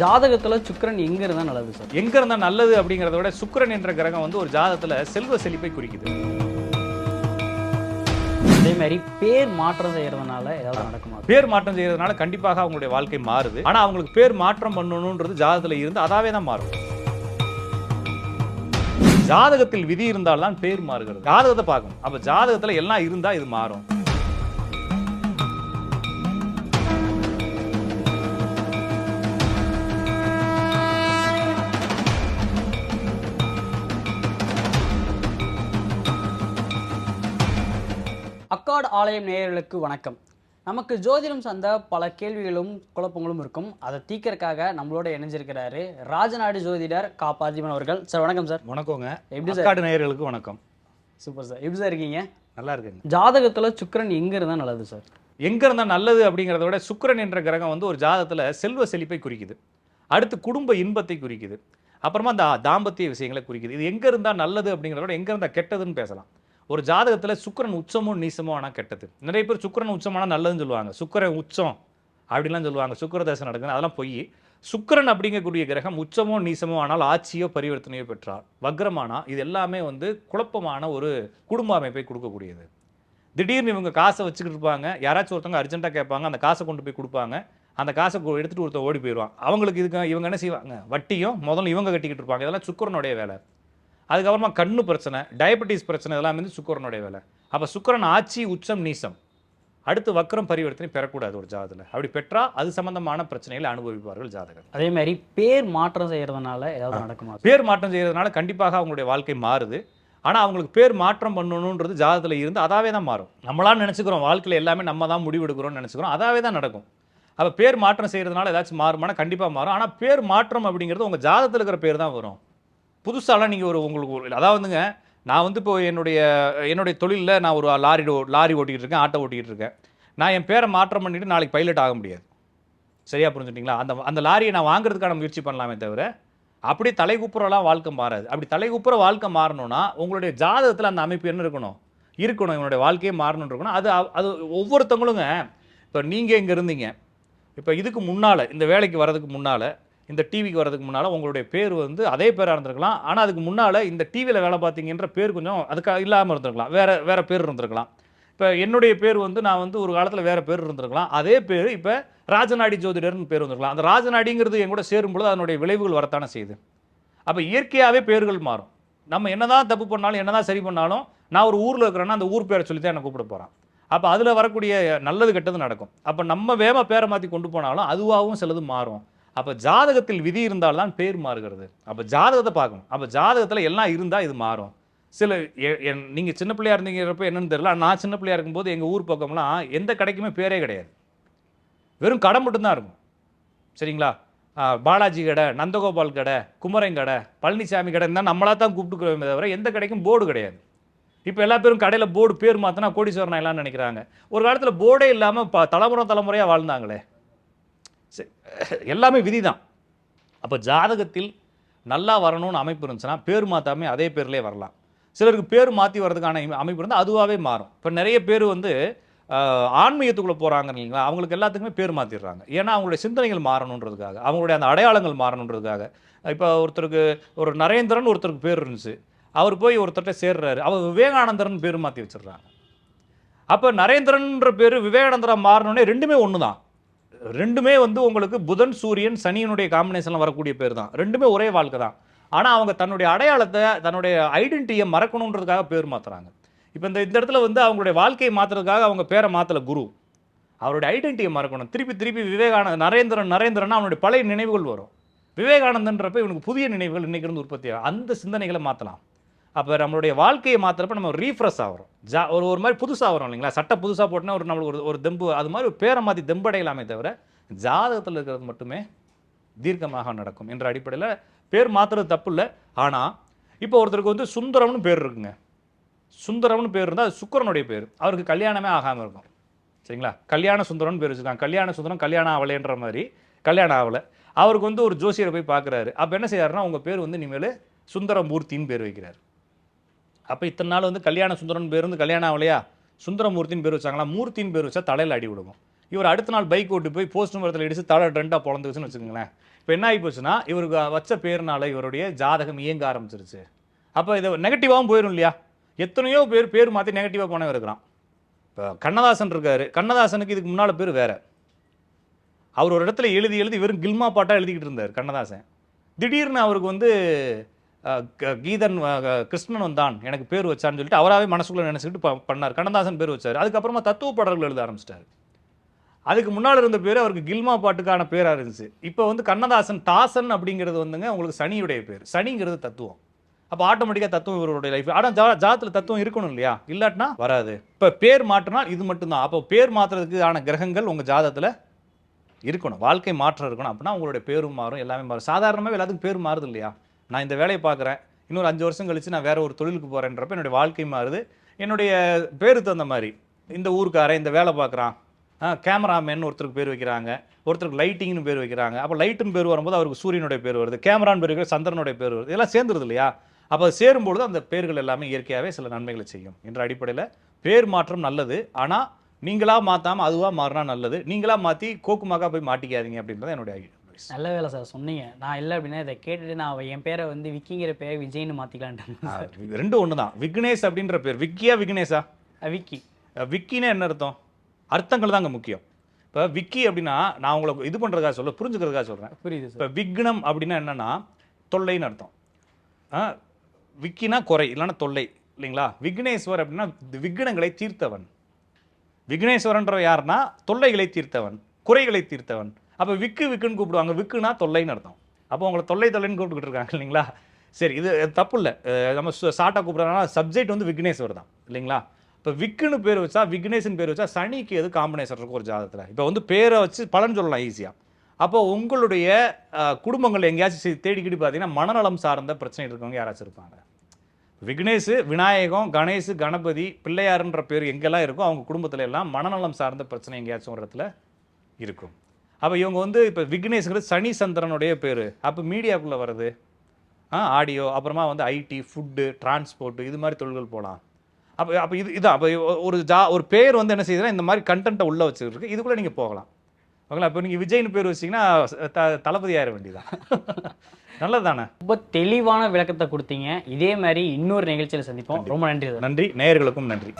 ஜாதகத்துல சுக்கிரன் எங்க இருந்தா நல்லது சார்? எங்க இருந்தா நல்லது அப்படிங்கிறத விட சுக்கிரன் என்ற கிரகம் வந்து ஒரு ஜாதகத்துல செல்வ செழிப்பை குறிக்குது. அதே மாதிரி பேர் மாற்றம் செய்யறதுனால ஏதாவது நடக்குமா? பேர் மாற்றம் செய்யறதுனால கண்டிப்பாக அவங்களுடைய வாழ்க்கை மாறுது. ஆனா அவங்களுக்கு பேர் மாற்றம் பண்ணணுன்றது ஜாதகத்துல இருந்து அதாவே தான் மாறும். ஜாதகத்தில் விதி இருந்தால்தான் பேர் மாறுகிறது. ஜாதகத்தை பார்க்கணும். அப்ப ஜாதகத்துல எல்லாம் இருந்தா இது மாறும். ஆலயம் நேயர்களுக்கு வணக்கம். நமக்கு ஜோதிடம் சார்ந்த பல கேள்விகளும் குழப்பங்களும் இருக்கும். அதை தீர்க்கறதுக்காக நம்மளோட இணைஞ்சிருக்கிறாரு ராஜநாடு ஜோதிடர் கா. பார்த்திபன் அவர்கள். சார் வணக்கம் சார். வணக்கங்க. எப்படி சார்? நேயர்களுக்கு வணக்கம். Super sir. எப்படி சார் இருக்கீங்க? நல்லா இருக்குங்க. ஜாதகத்துல சுக்கிரன் எங்க இருந்தா நல்லது சார்? எங்க இருந்தா நல்லது அப்படிங்கிறத விட சுக்கிரன் என்ற கிரகம் வந்து ஒரு ஜாதகத்துல செல்வ செழிப்பை குறிக்குது. அடுத்து குடும்ப இன்பத்தை குறிக்குது. அப்புறமா அந்த தாம்பத்திய விஷயங்களை குறிக்குது. இது எங்க இருந்தா நல்லது அப்படிங்கிறத விட எங்க இருந்தா கெட்டதுன்னு பேசலாம். ஒரு ஜாதகத்தில் சுக்கிரன் உச்சமோ நீசமோ ஆனால் கெட்டது. நிறைய பேர் சுக்கிரன் ஆனால் நல்லதுன்னு சொல்லுவாங்க. சுக்கிரன் உச்சம் அப்படிலாம் சொல்லுவாங்க. சுக்கர தசை நடக்குது அதெல்லாம் பொய். சுக்கரன் அப்படிங்கக்கூடிய கிரகம் உச்சமோ நீசமோ ஆனால் ஆட்சியோ பரிவர்த்தனையோ பெற்றார் வக்ரமானா இது எல்லாமே வந்து குழப்பமான ஒரு குடும்ப அமைப்பை கொடுக்கக்கூடியது. திடீர்னு இவங்க காசை வச்சுக்கிட்டு இருப்பாங்க. யாராச்சும் ஒருத்தவங்க அர்ஜென்ட்டாக கேட்பாங்க. அந்த காசை கொண்டு போய் கொடுப்பாங்க. அந்த காசை எடுத்துகிட்டு ஒருத்தன் ஒருத்தர் ஓடி போயிடுவான். அவங்களுக்கு இதுக்கு இவங்க என்ன செய்வாங்க? வட்டியும் முதல்ல இவங்க கட்டிக்கிட்டு இருப்பாங்க. இதெல்லாம் சுக்கரனுடைய வேலை. அதுக்கப்புறமா கண்ணு பிரச்சனை டயபெட்டிஸ் பிரச்சனை இதெல்லாம் வந்து சுக்கரனுடைய வேலை. அப்போ சுக்கிரன் ஆட்சி உச்சம் நீசம். அடுத்து வக்ரம் பரிவர்த்தனை பெறக்கூடாது ஒரு ஜாதகத்தில் அப்படி பெற்றா அது சம்பந்தமான பிரச்சனைகளை அனுபவிப்பார்கள் ஜாதகர். அதே மாதிரி பேர் மாற்றம் செய்யறதுனால ஏதாவது நடக்குமா? பேர் மாற்றம் செய்யறதுனால கண்டிப்பாக அவங்களுடைய வாழ்க்கை மாறுது. ஆனால் அவங்களுக்கு பேர் மாற்றம் பண்ணணுன்றது ஜாதகத்தில் இருந்து அதாவே தான் மாறும். நம்மளா நினச்சிக்கிறோம் வாழ்க்கையில் எல்லாமே நம்ம தான் முடிவெடுக்கிறோம்னு நினச்சிக்கிறோம் அதாவே தான் நடக்கும். அப்போ பேர் மாற்றம் செய்யறதுனால ஏதாச்சும் மாறுமானா கண்டிப்பாக மாறும். ஆனால் பேர் மாற்றம் அப்படிங்கிறது உங்கள் ஜாதகத்தில் இருக்கிற பேர் தான் வரும். புதுசாலாம் நீங்கள் ஒரு உங்களுக்கு ஒரு அதாவதுங்க நான் வந்து இப்போ என்னுடைய என்னுடைய தொழிலில் நான் ஒரு லாரி லாரி ஓட்டிக்கிட்டு இருக்கேன் ஆட்டோ ஓட்டிகிட்டு இருக்கேன். நான் என் பேரை மாற்றம் பண்ணிவிட்டு நாளைக்கு பைலட் ஆக முடியாது. சரியா புரிஞ்சுட்டிங்களா? அந்த அந்த லாரியை நான் வாங்குறதுக்கான முயற்சி பண்ணலாமே தவிர அப்படி தலைகுப்புறலாம் வாழ்க்கை மாறாது. அப்படி தலைகுப்புற வாழ்க்கை மாறணும்னா உங்களுடைய ஜாதகத்தில் அந்த அமைப்பு என்ன இருக்கணும்? இருக்கணும். இவனுடைய வாழ்க்கையே மாறணும்னு இருக்கணும். அது அது ஒவ்வொருத்தவங்களுங்க இப்போ நீங்கள் இங்கே இருந்தீங்க. இப்போ இதுக்கு முன்னால் இந்த வேலைக்கு வர்றதுக்கு முன்னால் இந்த டிவிக்கு வர்றதுக்கு முன்னால் உங்களுடைய பேர் வந்து அதே பேராக இருந்திருக்கலாம். ஆனால் அதுக்கு முன்னால் இந்த டிவியில் வேலை பார்த்தீங்கன்ற பேர் கொஞ்சம் அதுக்காக இல்லாமல் இருந்திருக்கலாம். வேறு வேறு பேர் இருந்திருக்கலாம். இப்போ என்னுடைய பேர் வந்து நான் வந்து ஒரு காலத்தில் வேறு பேர் இருந்திருக்கலாம். அதே பேர் இப்போ ராஜநாடி ஜோதிடர்னு பேர் வந்திருக்கலாம் அந்த ராஜநாடிங்கிறது என் கூட சேரும்பொழுது அதனுடைய விளைவுகள் வரத்தானே செய்யுது. அப்போ இயற்கையாகவே பேர்கள் மாறும். நம்ம என்னதான் தப்பு பண்ணாலும் என்னதான் சரி பண்ணாலும் நான் ஒரு ஊரில் இருக்கிறேன்னா அந்த ஊர் பேரை சொல்லி தான் என்னை கூப்பிட போகிறான் அப்போ அதில் வரக்கூடிய நல்லது கெட்டது நடக்கும். அப்போ நம்ம வேகமாக பேரை மாற்றி கொண்டு போனாலும் அதுவாகவும் சிலது மாறும். அப்போ ஜாதகத்தில் விதி இருந்தால்தான் பேர் மாறுகிறது. அப்போ ஜாதகத்தை பார்க்கணும். அப்போ ஜாதகத்தில் எல்லாம் இருந்தால் இது மாறும். சில நீங்கள் சின்ன பிள்ளையா இருந்தீங்கிறப்ப என்னென்னு தெரியல. நான் சின்ன பிள்ளையா இருக்கும்போது எங்கள் ஊர் பக்கம்லாம் எந்த கடைக்குமே பேரே கிடையாது. வெறும் கடை மட்டும்தான் இருக்கும். சரிங்களா? பாலாஜி கடை நந்தகோபால் கடை குமரன் கடை பழனிசாமி கடை இருந்தால் நம்மளா தான் கூப்பிட்டுக்கிறோமே தவிர எந்த கடைக்கும் போர்டு கிடையாது. இப்போ எல்லா பேரும் கடையில் போர்டு பேர் மாற்றினா கோடீஸ்வரன் எல்லாம் நினைக்கிறாங்க. ஒரு காலத்தில் போர்டே இல்லாமல் ப தலைமுறை தலைமுறையாக வாழ்ந்தாங்களே. சரி, எல்லாமே விதி தான் அப்போ ஜாதகத்தில் நல்லா வரணும்னு அமைப்பு இருந்துச்சுன்னா பேர் மாற்றாமே அதே பேர்லேயே வரலாம். சிலருக்கு பேர் மாற்றி வர்றதுக்கான அமைப்பு இருந்தால் அதுவாகவே மாறும். இப்போ நிறைய பேர் வந்து ஆன்மீகத்துக்குள்ளே போகிறாங்க இல்லைங்களா? அவங்களுக்கு எல்லாத்துக்குமே பேர் மாற்றிடுறாங்க ஏன்னா அவங்களுடைய சிந்தனைகள் மாறணுன்றதுக்காக அவங்களுடைய அந்த அடையாளங்கள் மாறணுன்றதுக்காக. இப்போ ஒருத்தருக்கு ஒரு நரேந்திரன் ஒருத்தருக்கு பேர் இருந்துச்சு. அவர் போய் ஒருத்தர்கிட்ட சேர்றாரு. அவர் விவேகானந்தர்னு பேர் மாற்றி வச்சிடுறாங்க. அப்போ நரேந்திரன்ற பேர் விவேகானந்தரா மாறணுன்னே ரெண்டுமே ஒன்று தான் ரெண்டுமே வந்து உங்களுக்கு புதன் சூரியன் சனியினுடைய காம்பினேஷனில் வரக்கூடிய பேர் தான். ரெண்டுமே ஒரே வாழ்க்கை தான். ஆனால் அவங்க தன்னுடைய அடையாளத்தை தன்னுடைய ஐடென்டிட்டியை மறக்கணுன்றதுக்காக பேர் மாற்றுறாங்க இப்போ இந்த இந்த இடத்துல வந்து அவங்களுடைய வாழ்க்கையை மாற்றுறதுக்காக அவங்க பேரை மாற்றலை குரு. அவருடைய ஐடென்டிட்டியை மறக்கணும். திருப்பி திருப்பி விவேகானந்த நரேந்திரன் நரேந்திரன் அவனுடைய பழைய நினைவுகள் வரும். விவேகானந்தன்றப்ப இவனுக்கு புதிய நினைவுகள் இன்னைக்கு இருந்து உற்பத்தி ஆகும். அந்த சிந்தனைகளை மாற்றலாம் அப்போ நம்மளுடைய வாழ்க்கையை மாற்றுறப்ப நம்ம ரீஃப்ரெஷ் ஆகிறோம். ஜா ஒரு ஒரு மாதிரி புதுசாக வரும் இல்லைங்களா? சட்டை புதுசாக போட்டோன்னா ஒரு நம்மளுக்கு ஒரு ஒரு தெம்பு அது மாதிரி ஒரு பேரை மாற்றி தெம்படையலாமே தவிர ஜாதகத்தில் இருக்கிறது மட்டுமே தீர்க்கமாக நடக்கும் என்ற அடிப்படையில் பேர் மாற்றுறது தப்பு இல்லை. ஆனால் இப்போ ஒருத்தருக்கு வந்து சுந்தரம்னு பேர் இருக்குங்க. சுந்தரம்னு பேர் இருந்தால் அது சுக்கிரனுடைய பேர். அவருக்கு கல்யாணமே ஆகாமல் இருக்கும். சரிங்களா? கல்யாண சுந்தரம்னு பேர் வச்சுருக்காங்க. கல்யாண சுந்தரம் கல்யாணம் ஆகலைன்ற மாதிரி கல்யாணம் ஆகலை அவருக்கு வந்து ஒரு ஜோசியரை போய் பார்க்குறாரு அப்போ என்ன செய்யாருன்னா உங்கள் பேர் வந்து இனிமேல் சுந்தரமூர்த்தின்னு பேர் வைக்கிறார். அப்போ இத்தனை நாள் வந்து கல்யாண சுந்தரன் பேர் வந்து கல்யாணம் ஆகலையா? சுந்தரமூர்த்தின்னு பேர் வச்சாங்களா? மூர்த்தின்னு பேர் வச்சா தலையில் அடி விடுவோம் இவர் அடுத்த நாள் பைக் ஓட்டு போய் போஸ்ட் மரத்தில் இடித்து தலை ரெண்டாக பிறந்துச்சுன்னு வச்சுக்கோங்களேன். இப்போ என்ன ஆகி போச்சுன்னா இவருக்கு வச்ச பேர்னால இவருடைய ஜாதகம் இயங்க ஆரம்பிச்சிருச்சு. அப்போ இது நெகட்டிவாகவும் போயிடும் இல்லையா? எத்தனையோ பேர் பேர் மாற்றி நெகட்டிவாக போனவன் இருக்கிறான். இப்போ கண்ணதாசன் இருக்கார். கண்ணதாசனுக்கு இதுக்கு முன்னால் பேர் வேறு. அவர் ஒரு இடத்துல எழுதி எழுதி வெறும் கில்மா பாட்டாக எழுதிக்கிட்டு இருந்தார் கண்ணதாசன். திடீர்னு அவருக்கு வந்து கீதன் கிருஷ்ணன் வந்தான் எனக்கு பேர் வச்சான்னு சொல்லிட்டு அவராகவே மனசுக்குள்ளே நினச்சிக்கிட்டு பண்ணார். கண்ணதாசன் பேர் வச்சார். அதுக்கப்புறமா தத்துவ பாடல்கள் எழுத ஆரம்பிச்சிட்டாரு. அதுக்கு முன்னால் இருந்த பேர் அவருக்கு கில்மா பாட்டுக்கான பேராக இருந்துச்சு. இப்போ வந்து கண்ணதாசன் தாசன் அப்படிங்கிறது வந்துங்க உங்களுக்கு சனியுடைய பேர். சனிங்கிறது தத்துவம். அப்போ ஆட்டோமேட்டிக்காக தத்துவம் இவருடைய லைஃப் ஆனால் ஜா ஜாதத்தில் தத்துவம் இருக்கணும் இல்லையா? இல்லாட்டினா வராது. இப்போ பேர் மாற்றினா இது மட்டும்தான். அப்போ பேர் மாற்றுறதுக்கு ஆன கிரகங்கள் உங்கள் ஜாதத்தில் இருக்கணும். வாழ்க்கை மாற்றம் இருக்கணும். அப்படின்னா உங்களுடைய பேரும் மாறும் எல்லாமே மாறும். சாதாரணமாகவே எல்லாத்துக்கும் பேர் மாறுது இல்லையா? நான் இந்த வேலையை பார்க்குறேன். இன்னொரு அஞ்சு வருஷம் கழிச்சு நான் வேறு ஒரு தொழிலுக்கு போகிறேன்றப்ப என்னுடைய வாழ்க்கை மாறுது. என்னுடைய பேருக்கு தகுந்த மாதிரி இந்த ஊருக்காரன் இந்த வேலை பார்க்குறான். கேமராமேன் ஒருத்தருக்கு பேர் வைக்கிறாங்க. ஒருத்தருக்கு லைட்டிங்னு பேர் வைக்கிறாங்க. அப்போ லைட்டுன்னு பேர் வரும்போது அவருக்கு சூரியனுடைய பேர் வருது. கேமரான்னு பேர் வைக்கிற சந்திரனுடைய பேர் வருது. இதெல்லாம் சேர்ந்துருது இல்லையா? அப்போ அது சேரும்பொழுது அந்த பேர்கள் எல்லாமே இயற்கையாகவே சில நன்மைகளை செய்யும் என்ற அடிப்படையில் பேர் மாற்றம் நல்லது. ஆனால் நீங்களாக மாற்றாமல் அதுவாக மாறினா நல்லது. நீங்களாக மாற்றி கோக்குமாக போய் மாட்டிக்காதீங்க அப்படின்றது என்னுடைய advice. நல்ல வேலை சார் சொன்னீங்க. நான் இல்லை அப்படின்னா இதை கேட்டுட்டு நான் என் பேரை வந்து விக்கிங்கிற பேரை விஜய்னு மாற்றிக்கலான்ட்டு இது ரெண்டும் ஒன்று தான் விக்னேஷ் அப்படின்ற பேர். விக்கியா விக்னேஷா? விக்கி. அஹ் விக்கினா என்ன அர்த்தம்? அர்த்தங்கள் தாங்க முக்கியம். இப்போ விக்கி அப்படின்னா நான் உங்களுக்கு இது பண்ணுறதுக்காக சொல்ல புரிஞ்சுக்கிறதுக்காக சொல்கிறேன் புரியுது இப்போ விக்னம் அப்படின்னா என்னன்னா தொல்லைன்னு அர்த்தம். ஆ, விக்கினா குறை இல்லைன்னா தொல்லை இல்லைங்களா? விக்னேஸ்வர் அப்படின்னா விக்னங்களை தீர்த்தவன். விக்னேஸ்வரன்ற யாருன்னா தொல்லைகளை தீர்த்தவன் குறைகளை தீர்த்தவன். அப்போ விக்கு விக்குன்னு கூப்பிடுவாங்க. விக்குனா தொல்லைன்னு அர்த்தம். அப்போ உங்களை தொல்லை தொல்லைன்னு கூப்பிட்டுக்கிட்டு இருக்காங்க இல்லைங்களா? சரி இது தப்பு இல்லை. நம்ம சாட்டாக கூப்பிட்றதுனால சப்ஜெக்ட் வந்து விக்னேஸ்வர் தான் இல்லைங்களா? இப்போ விக்குன்னு பேர் வச்சா விக்னேஷன் பேர் வச்சா சனிக்கு எது காம்பினேஷன் இருக்கும் ஒரு ஜாதகத்தில். இப்போ வந்து பேரை வச்சு பலன் சொல்லலாம் ஈஸியாக அப்போ உங்களுடைய குடும்பங்கள் எங்கேயாச்சும் தேடிக்கிட்டு பார்த்தீங்கன்னா மனநலம் சார்ந்த பிரச்சனை இருக்கவங்க யாராச்சும் இருப்பாங்க. விக்னேஷ் விநாயகம் கணேஷ் கணபதி பிள்ளையாருன்ற பேர் எங்கெல்லாம் இருக்கோ அவங்க குடும்பத்தில் எல்லாம் மனநலம் சார்ந்த பிரச்சனை எங்கேயாச்சும் ஒரு இடத்துல இருக்கும். அப்போ இவங்க வந்து இப்போ விக்னேஷ்ங்கிறது சனி சந்திரனுடைய பேர். அப்போ மீடியாக்குள்ளே வருது ஆ ஆடியோ அப்புறமா வந்து ஐடி ஃபுட்டு டிரான்ஸ்போர்ட் இது மாதிரி தொழில்கள் போகலாம் அப்போ அப்போ இது இதான். அப்போ ஒரு ஜா ஒரு பேர் வந்து என்ன செய்யுதுன்னா இந்த மாதிரி கண்டென்ட்டை உள்ளே வச்சுருக்கு. இதுக்குள்ளே நீங்கள் போகலாம். ஓகேங்களா? இப்போ நீங்கள் விஜய்னு பேர் வச்சிங்கன்னா த தளபதி ஆயிர வேண்டியதான் நல்லது தானே ரொம்ப தெளிவான விளக்கத்தை கொடுத்தீங்க. இதே மாதிரி இன்னொரு நிகழ்ச்சியில் சந்திப்போம். ரொம்ப நன்றி நன்றி. நேயர்களுக்கும் நன்றி.